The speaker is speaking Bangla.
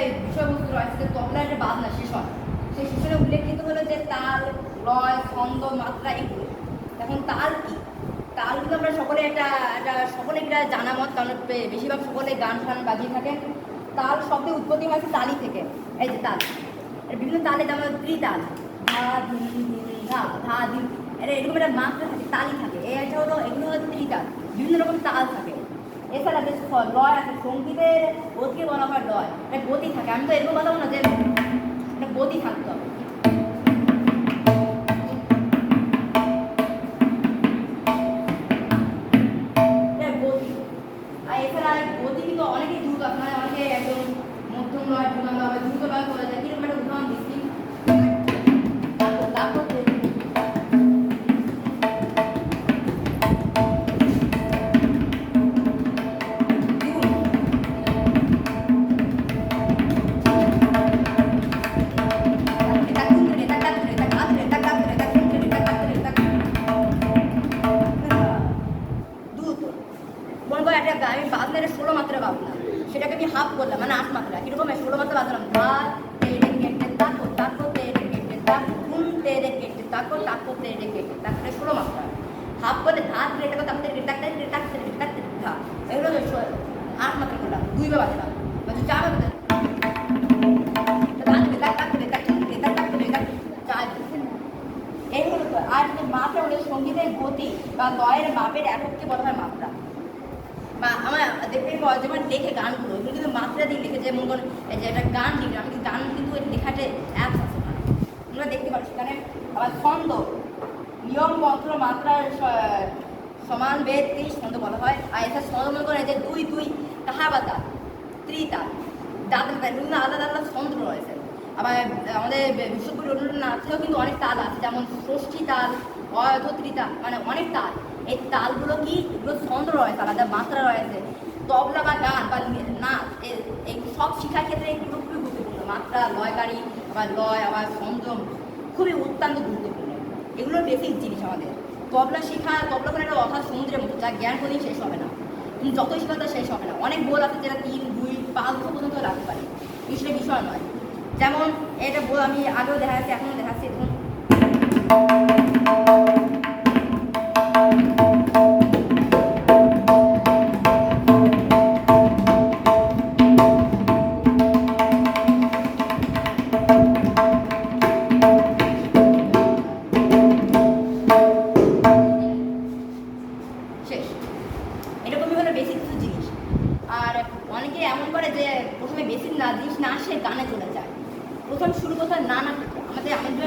বিষয়বস্তু রয়েছে যে তবলার যে বাজনা শিশন সেই শিশনে উল্লেখিত হলো যে তাল লয় ছন্দ, মাত্রা এগুলো। এখন তাল কি? তাল কিন্তু আমরা সকলে একটা একটা সকলে এটা জানা মত, কারণ বেশিরভাগ সকলে গান ফান বাজিয়ে থাকেন তাল শব্দের উৎপত্তি হয়েছে তালি থেকে, এই যে তাল। বিভিন্ন তালে যেমন ত্রিতাল, ধা ধিন ধিন ধা ধা এরকম একটা মাত্রা থাকে, তালি থাকে। এটা হলো, এগুলো হলো ত্রিতাল। বিভিন্ন রকম তাল থাকে। এছাড়া স- লয় আছে সঙ্গীতের গতিকে বলা হয় লয় একটা গতি থাকে। আমি তো এরকম বলব না যে একটা গতি থাকতে হবে। এটা ষোলো মাত্রা বাজনা সেটাকে আমি হাফ করলাম মানে আট মাত্রা কীরকম ষোলো মাত্রা বাজলাম ষোলো মাত্রা বাজলাম মানে মাপটা সঙ্গীতের গতি বা লয়ের মাপের একককে বলা হয় বা আমার দেখবে প- যেমন লেখে গানগুলো, এগুলো কিন্তু মাত্রা দিয়ে লিখে যেমন এই যে একটা গান লিখে, আমি গান কিন্তু ওই লেখাতে অ্যাপস আছে ওখানে। তোমরা দেখতে পারো, সেখানে আবার ছন্দ, নিয়ম, মন্ত্র মাত্রার সমান, বেদ বেদকেই ছন্দ বলা হয়। আর এটা ছন্দ মনে করে যে দুই দুই তাহাবাতা ত্রিতাল যাদের বিভিন্ন আলাদা আলাদা ছন্দ রয়েছে। আবার, আমাদের বিশ্বকবি রবীন্দ্রনাথ নাচেও কিন্তু অনেক তাল আছে, যেমন ষষ্ঠী তাল অয়ধত্রী তাল মানে অনেক তাল। এই তালগুলো কি? এগুলো ছন্দ রয়েছে, আলাদা মাত্রা রয়েছে। তবলা বা গান বা নাচ এই সব শিক্ষার ক্ষেত্রে এগুলো খুবই গুরুত্বপূর্ণ। মাত্রা লয়কারী আবার লয়, আবার ছন্দ খুবই অত্যন্ত গুরুত্বপূর্ণ। এগুলো বেসিক জিনিস আমাদের। তবলা শেখা তবলা করে একটা অথা সমুদ্রের মতো, যা জ্ঞান কোনোদিন শেষ হবে না। তুমি যতই শেখা তা শেষ হবে না। অনেক বই আছে যেটা তিন, দুই, পাঁচ পর্যন্ত রাখতে পারে। কিন্তু সেটা বিষয় নয়। যেমন, এটা বই আমি আগেও দেখা যাচ্ছে এখনও দেখাচ্ছি, দেখুন। শেষ বেসিক না জিনিস না আসে গানে চলে যায়। প্রথম শুরু কথা না না আমাদের আমাদের